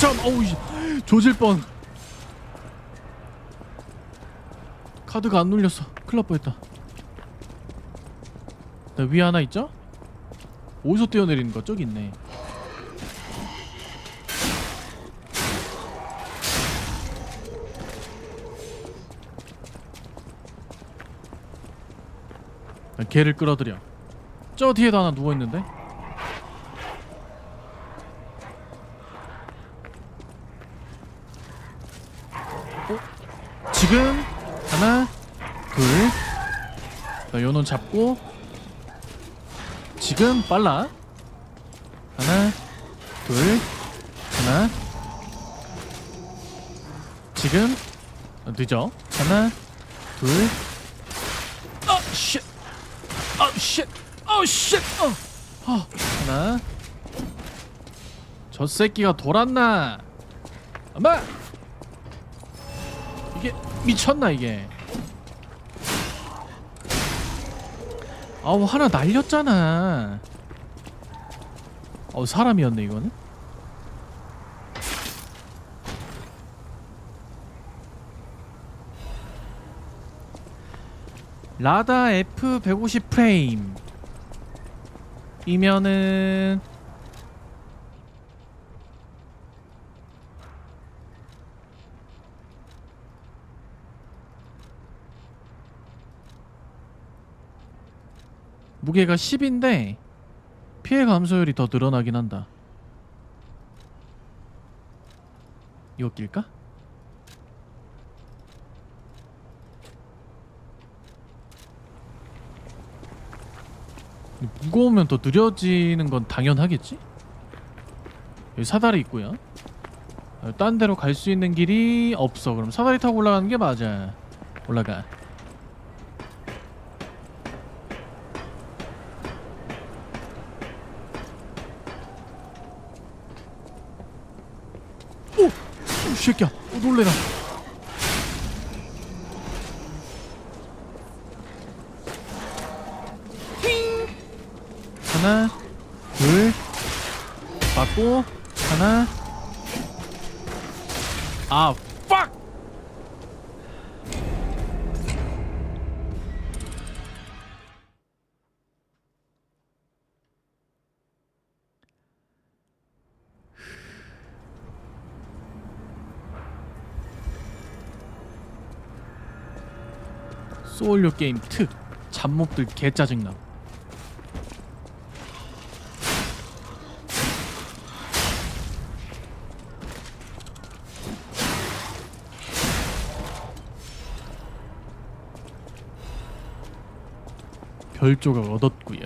잠깐 어우 씨. 조질 뻔. 카드가 안 눌렸어. 날 뻔했다. 나 위에 하나 있죠? 어디서 뛰어내리는 거 저기 있네. 나 걔를 끌어들여. 저 뒤에도 하나 누워있는데 지금 하나 둘나 요놈 잡고 지금 빨라 하나 둘 하나 지금 어, 늦어 하나 둘 아, 쉣. 아, 쉣. 아, 쉣. 어. 아, 하나. 저 새끼가 돌았나? 엄마. 이게 미쳤나 이게? 아우 하나 날렸잖아. 어 사람이었네 이거는. 라다 F150 프레임 이면은 무게가 10인데 피해 감소율이 더 늘어나긴 한다. 이거 낄까? 무거우면 더 느려지는 건 당연하겠지? 여기 사다리 있고요. 어, 딴 데로 갈 수 있는 길이 없어. 그럼 사다리 타고 올라가는 게 맞아. 올라가. 새끼야. 어, 놀래라. 하나, 둘, 맞고 소울류 게임 특 잡목들 개 짜증나. 별 조각 얻었구요.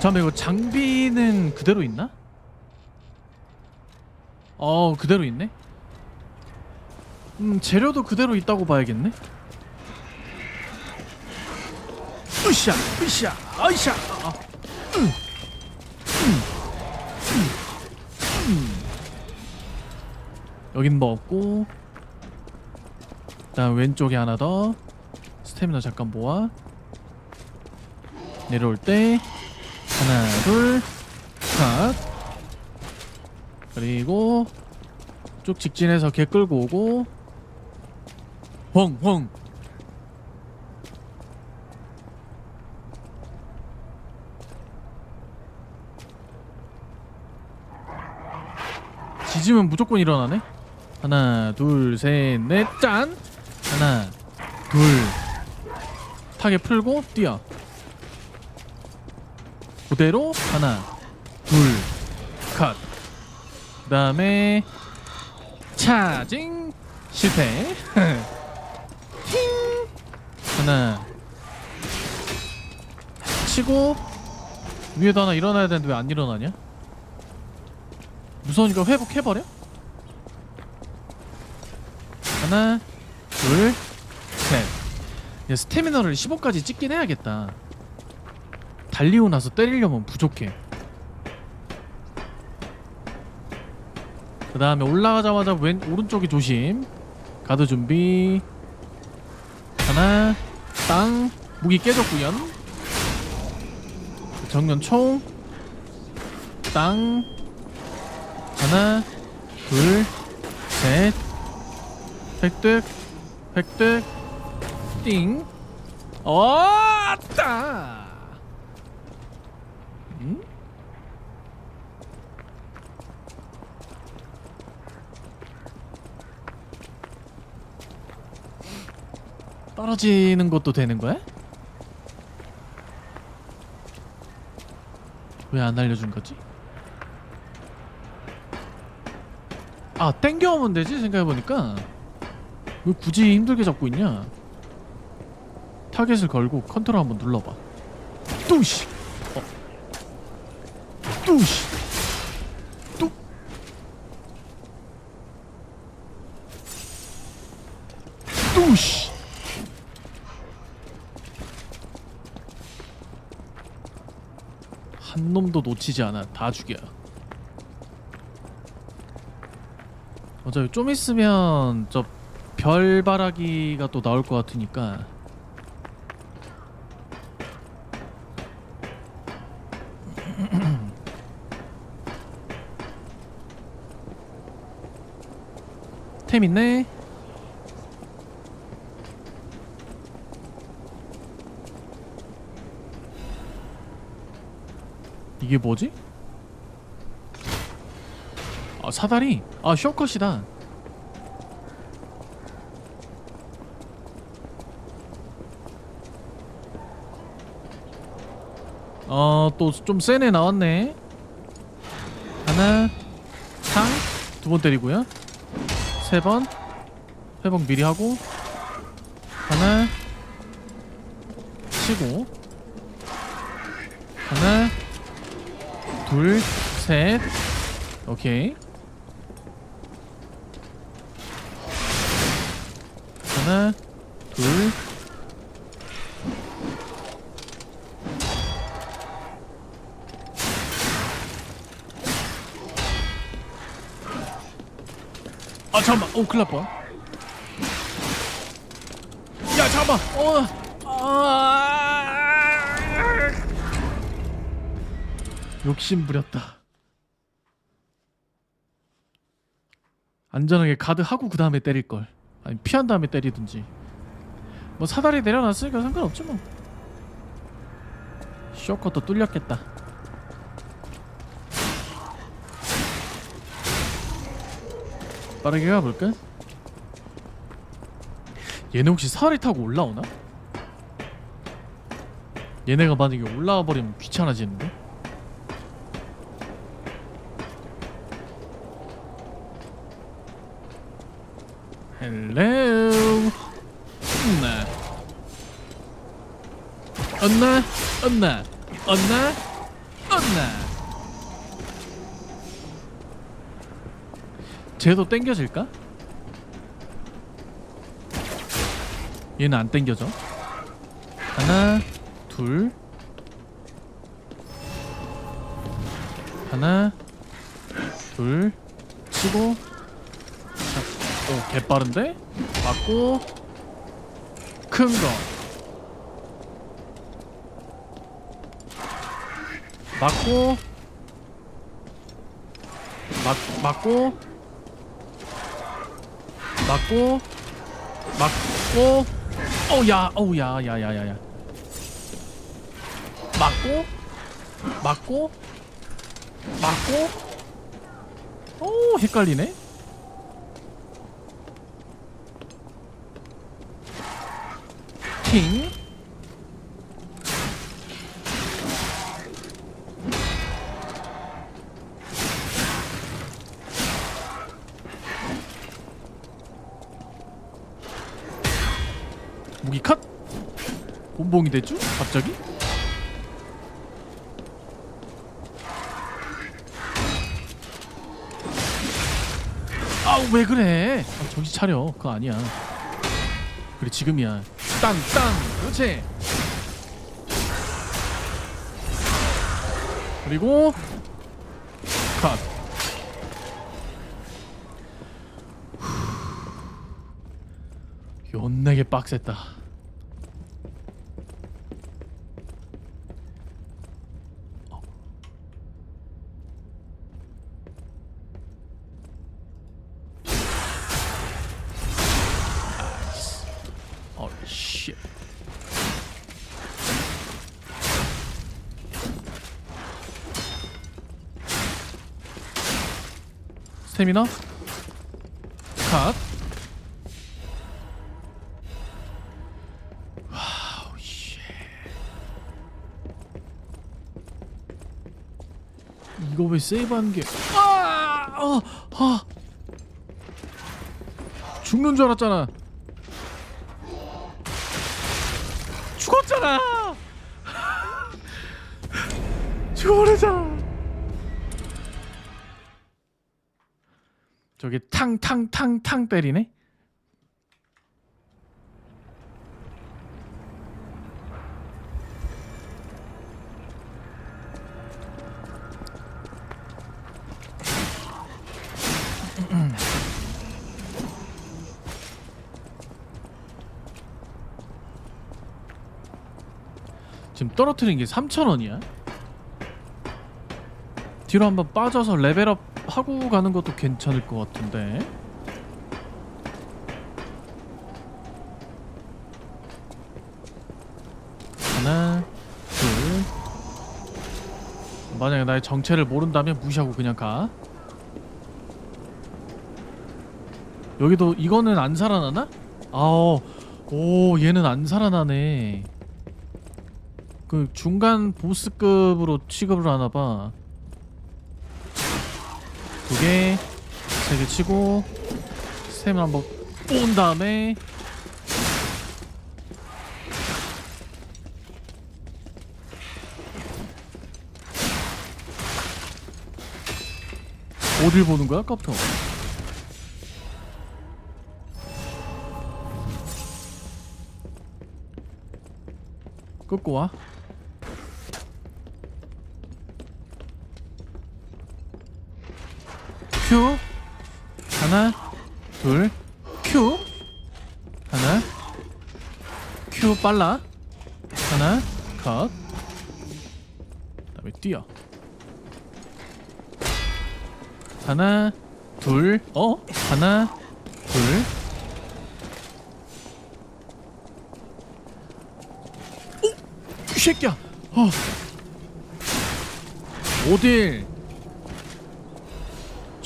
잠깐 이거 장비는 그대로 있나? 어 그대로 있네. 음 재료도 그대로 있다고 봐야겠네. 으쌰 으쌰 아이샤 아, 음. 음. 음. 음. 여긴 먹고 그다음 왼쪽에 하나 더 스태미나 잠깐 모아 내려올 때 하나 둘컷 그리고 쭉 직진해서 개 끌고 오고. 헝헝. 지지면 무조건 일어나네. 하나 둘 셋 넷 짠! 하나 둘. 타게 풀고 뛰어. 그대로 하나 둘컷 그다음에 차징 실패 팅 하나 치고 위에도 하나 일어나야 되는데 왜 안 일어나냐 무서우니까 회복해버려 하나 둘, 셋. 야, 스태미너를 15까지 찍긴 해야겠다. 달리고 나서 때리려면 부족해. 그 다음에 올라가자마자 왼 오른쪽이 조심. 가드 준비. 하나, 땅, 무기 깨졌구연. 정면 총. 땅. 하나, 둘, 셋. 획득. 획득. 띵. 어따. 응? 떨어지는 것도 되는 거야? 왜 안 알려준 거지? 아 땡겨오면 되지 생각해보니까 왜 굳이 힘들게 잡고 있냐 타겟을 걸고 컨트롤 한번 눌러봐 뚜시 어. 뚜시 뚜 뚜시 한 놈도 놓치지 않아. 다 죽여. 어차피 좀 있으면 저 별바라기가 또 나올 것 같으니까. 템 있네 이게 뭐지? 아 사다리? 아 쇼컷이다. 어또 좀 센 애 나왔네. 하나 상두 번 때리고요. 세 번. 회복 미리 하고. 하나 치고. 하나 둘, 셋. 오케이. 하나, 둘. 아 잠깐만. 오 큰일 날 뻔. 야 잠깐만. 어. 아. 욕심 부렸다. 안전하게 가드 하고 그 다음에 때릴 걸. 아니 피한 다음에 때리든지. 뭐 사다리 내려놨으니까 상관없지 뭐. 쇼커도 뚫렸겠다. 빠르게 가볼까? 얘네 혹시 사다리 타고 올라오나? 얘네가 만약에 올라와 버리면 귀찮아지는데? 헬로 엄나 엄나 엄나 엄나 엄나 쟤도 땡겨질까? 얘는 안 땡겨져? 하나 둘. 하나 둘. 치고. 오 개빠른데? 맞고. 큰 거. 맞고. 맞, 맞고. 맞고. 맞고. 어야 어야 야야야야. 맞고. 맞고. 맞고. 오 헷갈리네 무기 컷? bom봉이 됐죠? 갑자기? 아우 왜 그래? 아, 정신 차려. 그거 아니야. 그래 지금이야. 땅 땅! 그렇지! 그리고 컷! 연내게 빡셌다 스태미너 컷 와우 씨 이거 왜 세이브하는 게 아! 어! 아! 죽는 줄 알았잖아 죽었잖아 죽어버렸잖아 저게 탕탕탕탕 때리네? 지금 떨어뜨린 게 3,000원이야? 뒤로 한번 빠져서 레벨업 하고 가는 것도 괜찮을 것 같은데. 하나 둘. 만약에 나의 정체를 모른다면 무시하고 그냥 가. 여기도 이거는 안 살아나나? 아오 오 얘는 안 살아나네. 그 중간 보스급으로 취급을 하나봐. 두 개, 세 개 치고 셈을 한번 온 다음에 어딜 보는 거야, 깜짝. 끊고 와. 큐. 하나 둘 큐. 하나 큐 빨라. 하나 컷. 그다음에 뛰어. 하나 둘어? 하나 둘. 오! 이 새끼야. 어. 어딜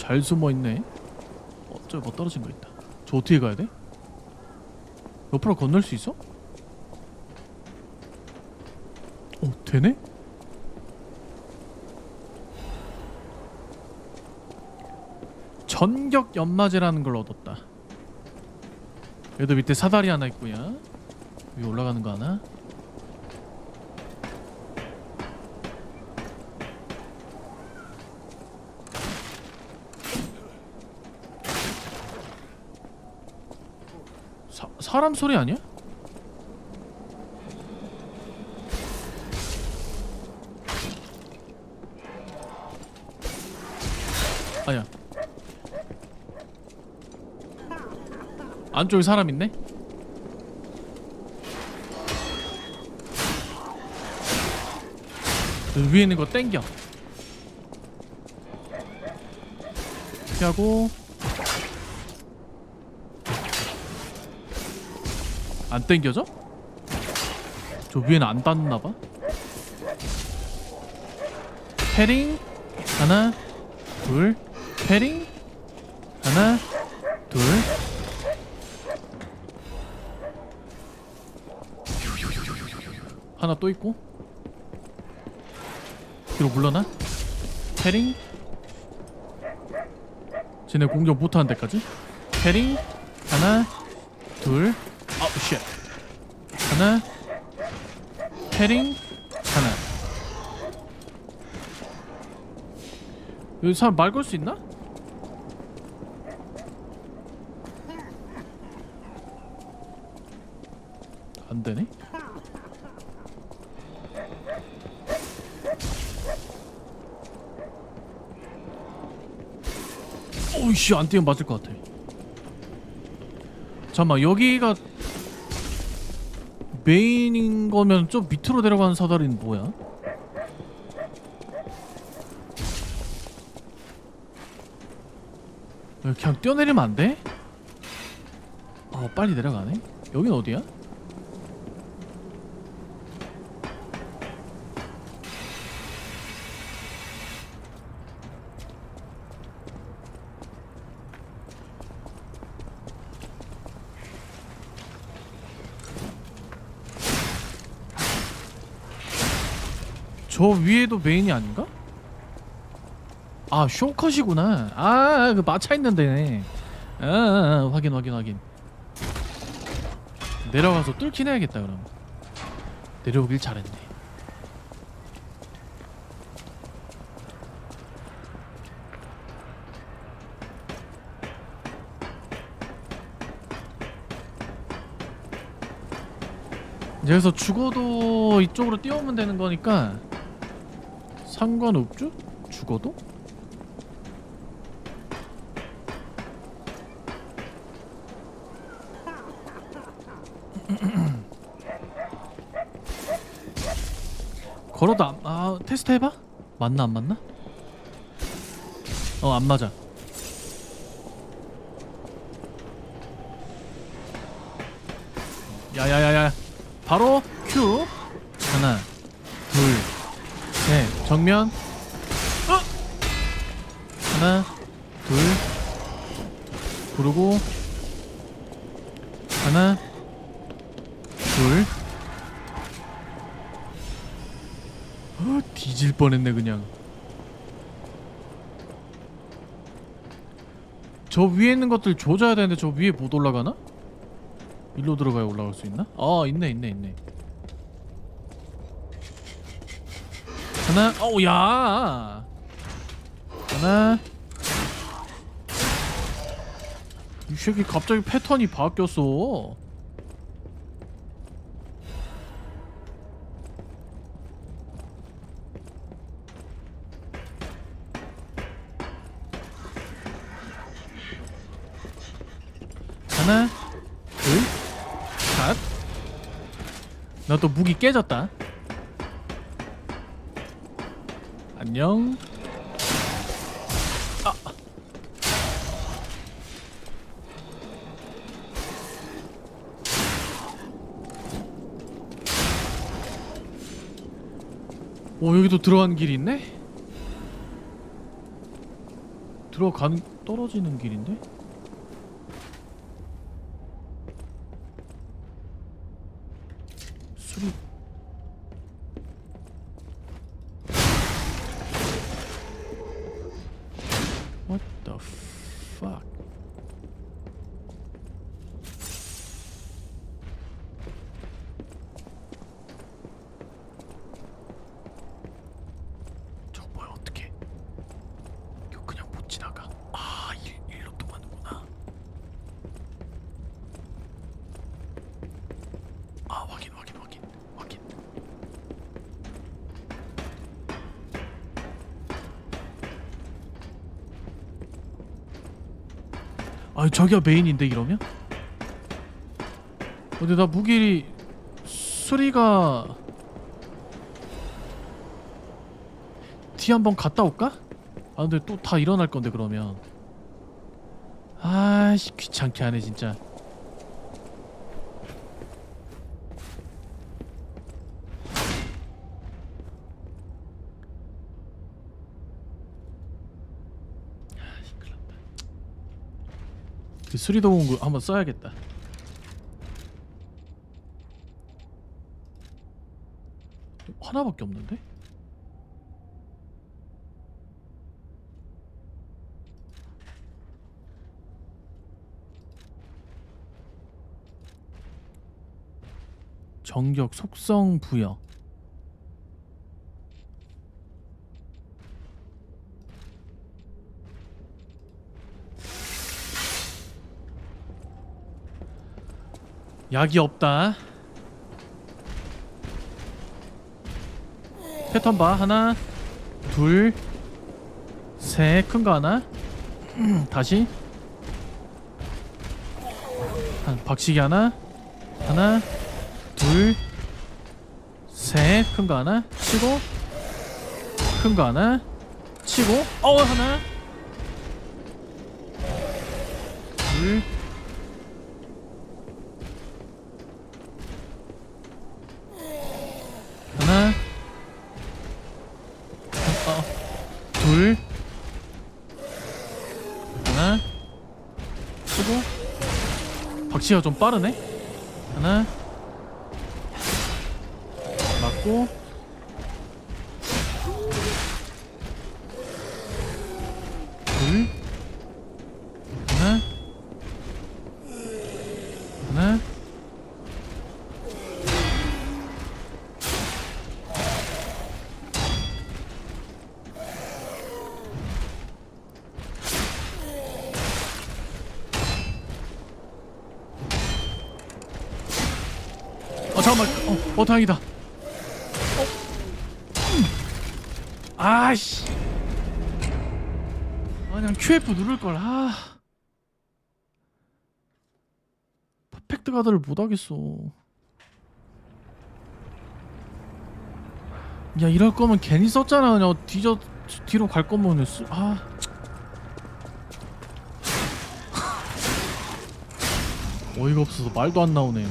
잘 숨어 있네. 어, 저기 뭐 떨어진 거 있다. 저 어떻게 가야 돼? 옆으로 건널 수 있어? 어, 되네? 전격 연마제라는 걸 얻었다. 얘도 밑에 사다리 하나 있고요. 위에 올라가는 거 하나. 사, 사람 소리 아니야? 아야 안쪽에 사람 있네? 그 위에 있는 거 땡겨 피하고 안 땡겨져? 저 위에는 안 닿나봐? 패링? 하나 둘 패링? 하나 둘. 하나 또 있고? 뒤로 물러나? 패링? 쟤네 공격 못하는 데까지? 패링? 하나 둘 하나 패링 하나 여기 사람 말 걸 수 있나? 안 되네. 오이씨 안 뛰면 맞을 것 같아. 잠만 여기가 메인인 거면 좀 밑으로 내려가는 사다리는 뭐야? 그냥 뛰어내리면 안 돼? 아 빨리 내려가네. 여긴 어디야? 저 위에도 메인이 아닌가? 아 쇼컷이구나. 아그 마차 있는 데네 아, 아, 아 확인 확인 확인. 내려가서 뚫긴 해야겠다 그럼. 내려오길 잘했네. 여기서 죽어도 이쪽으로 뛰어오면 되는 거니까 상관없죠? 죽어도? 걸어도 안, 아 테스트 해봐? 맞나 안 맞나? 어 안 맞아 야야야야 정면 어! 하나 둘 그리고 하나 둘 어, 뒤질 뻔했네 그냥 저 위에 있는 것들 조져야 되는데 저 위에 못 올라가나? 일로 들어가야 올라갈 수 있나? 아 있네 있네 있네 하나 어우 야 하나 이 새끼 갑자기 패턴이 바뀌었어 하나 둘 셋. 나 또 무기 깨졌다. 안녕. 아. 오 여기도 들어가는 길이 있네? 들어가는 떨어지는 길인데? 술이 What the fuck? 저거 뭐야 어떻게? 이거 그냥 못 지나가. 아, 일, 일로 또 가는구나. 아, 확인 확인 확인 확인. 아, 저기가 메인인데 이러면? 근데 나 무기 수리가 뒤 한번 갔다 올까? 아 근데 또 다 일어날 건데 그러면 아씨 귀찮게 하네 진짜 아이, 큰일 났다. 그 수리도 공구 한번 써야겠다 하나밖에 없는데? 정격 속성 부여 약이 없다. 패턴 봐 하나 둘셋 큰 거 하나? 다시. 한 박치기 하나 하나 둘셋 큰 거 하나? 치고. 큰 거 하나? 치고. 어 하나. 둘 위치가 좀 빠르네? 하나. 맞고. 둘. 잠깐만. 어, 어 다행이다. 어. 음. 아씨. 아 그냥 QF 누를 걸. 아. 퍼펙트 가드를 못 하겠어. 야 이럴 거면 괜히 썼잖아. 그냥 뒤져 뒤로 갈 거면 쓰... 아. 어이가 없어서 말도 안 나오네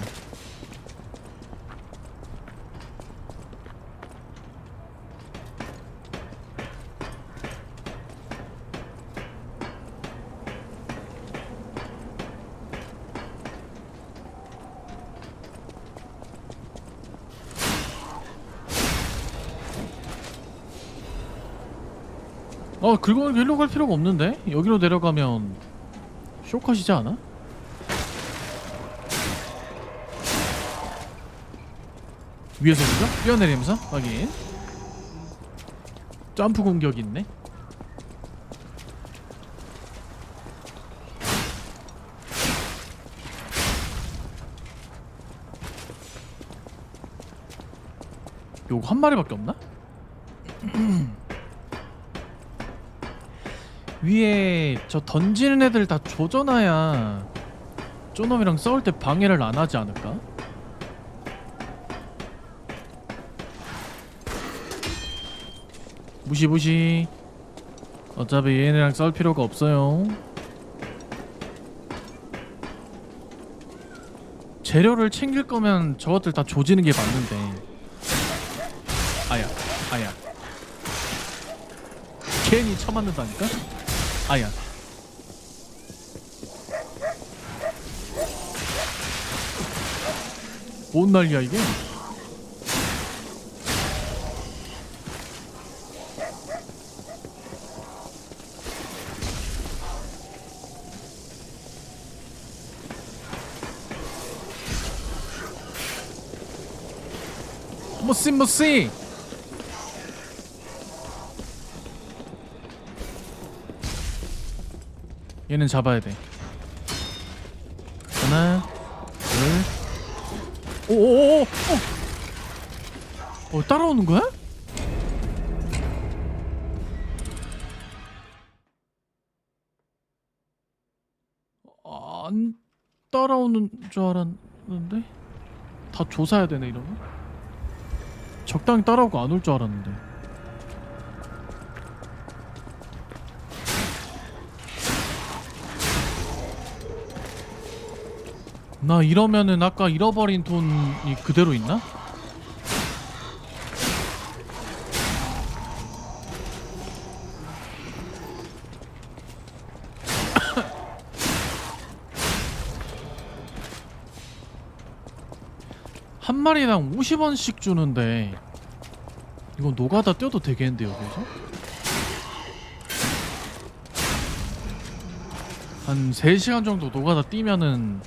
어 긁어 일로 갈 필요가 없는데 여기로 내려가면 쇼컷이지 않아? 위에서 보죠? 뛰어내리면서 확인 점프 공격이 있네 요거 한 마리밖에 없나? 위에 저 던지는 애들 다 조져놔야 쪼놈이랑 싸울 때 방해를 안 하지 않을까? 무시 무시. 어차피 얘네랑 싸울 필요가 없어요. 재료를 챙길 거면 저것들 다 조지는 게 맞는데. 아야 아야. 괜히 쳐맞는다니까 아야. 뭔 난리야 이게? 무시 무시 얘는 잡아야 돼. 하나 둘. 오오오오 어. 어 따라오는 거야? 안 따라오는 줄 알았는데? 다 조사해야 되네 이러면? 적당히 따라오고 안 올 줄 알았는데 나 이러면은 아까 잃어버린 돈이 그대로 있나? 한 마리당 50원씩 주는데 이거 노가다 뛰어도 되겠는데 여기서? 한 3시간 정도 노가다 뛰면은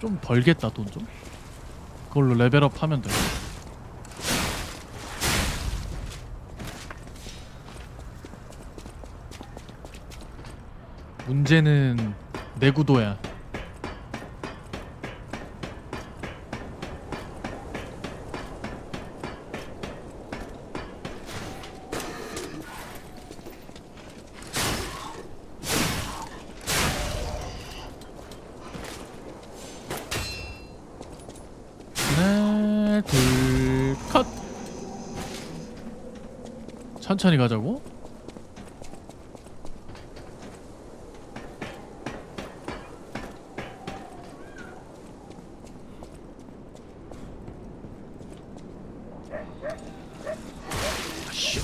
좀 벌겠다 돈 좀. 그걸로 레벨업 하면 돼. 문제는 내구도야. 하나 둘컷 천천히 가자고 아씨.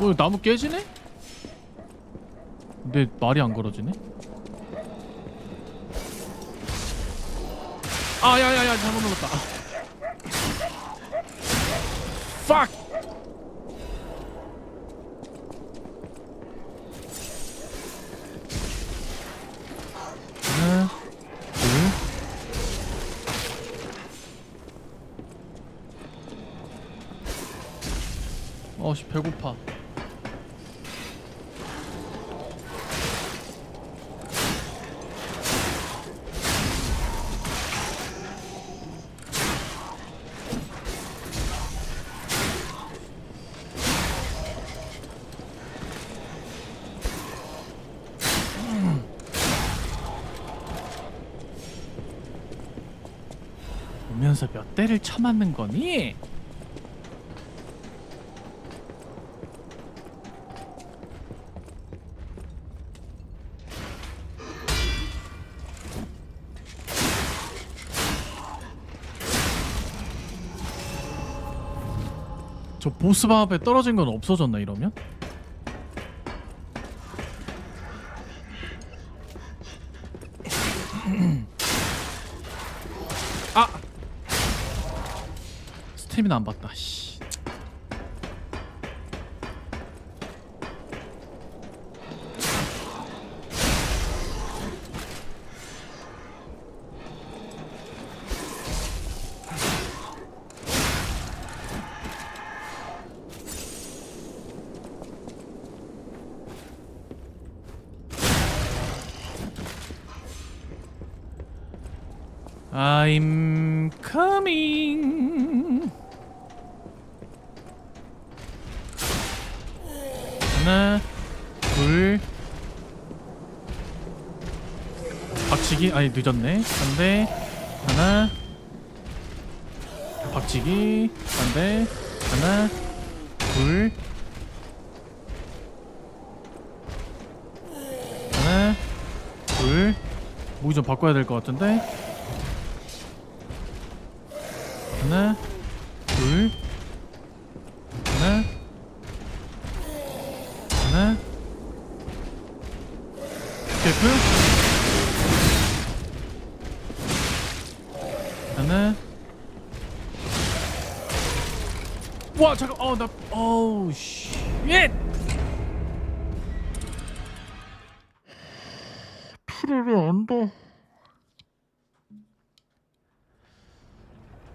어 나무 깨지네? 근데 말이 안 걸어지네? 아 야야야 잘못 눌렀다 Fuck! 어씨 배고파 하면서 몇 대를 쳐맞는 거니? 저 보스방 앞에 떨어진 건 없어졌나 이러면? 아! 스태미나 안 봤다. 씨. I'm coming. 하나, 둘. 박치기 아니 늦었네. 한 대, 하나. 박치기 한 대, 하나, 둘. 하나, 둘. 무기 좀 바꿔야 될 것 같은데. 하나, 둘, 하나, 하나, 스케프, 하나. 와 잠깐, 어나, 어우 씨, 예. 피를 왜안 봐?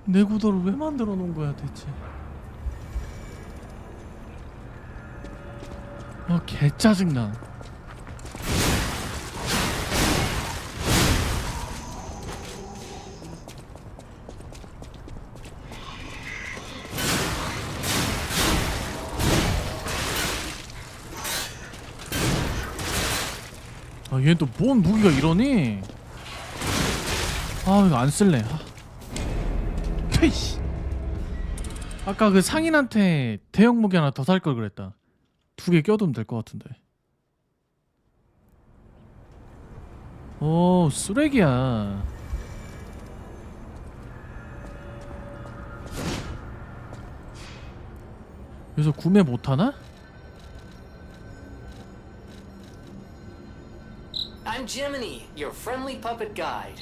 내 구도를 왜 만들어 놓은 거야 대체? 아, 개 짜증나. 아, 얘또뭔 무기가 이러니? 아, 이거 안 쓸래. 아. 케이씨. 아까 그 상인한테 대형 무기 하나 더 살 걸 그랬다. 두 개 껴두면 될 것 같은데. 오 쓰레기야. 여기서 구매 못 하나? I'm Jiminy, your friendly puppet guide.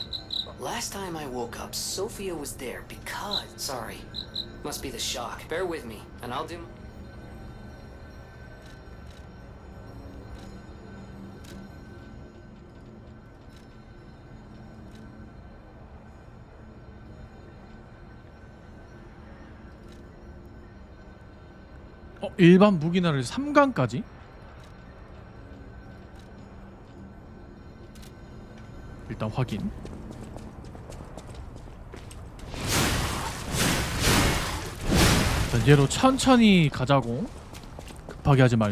Last time I woke up, Sophia was there because. Sorry. Must be the shock. Bear with me, and I'll do. 어 일반 무기나를 3강까지? 확인. 자, 얘로 천천히 가자고. 급하게 하지 말고.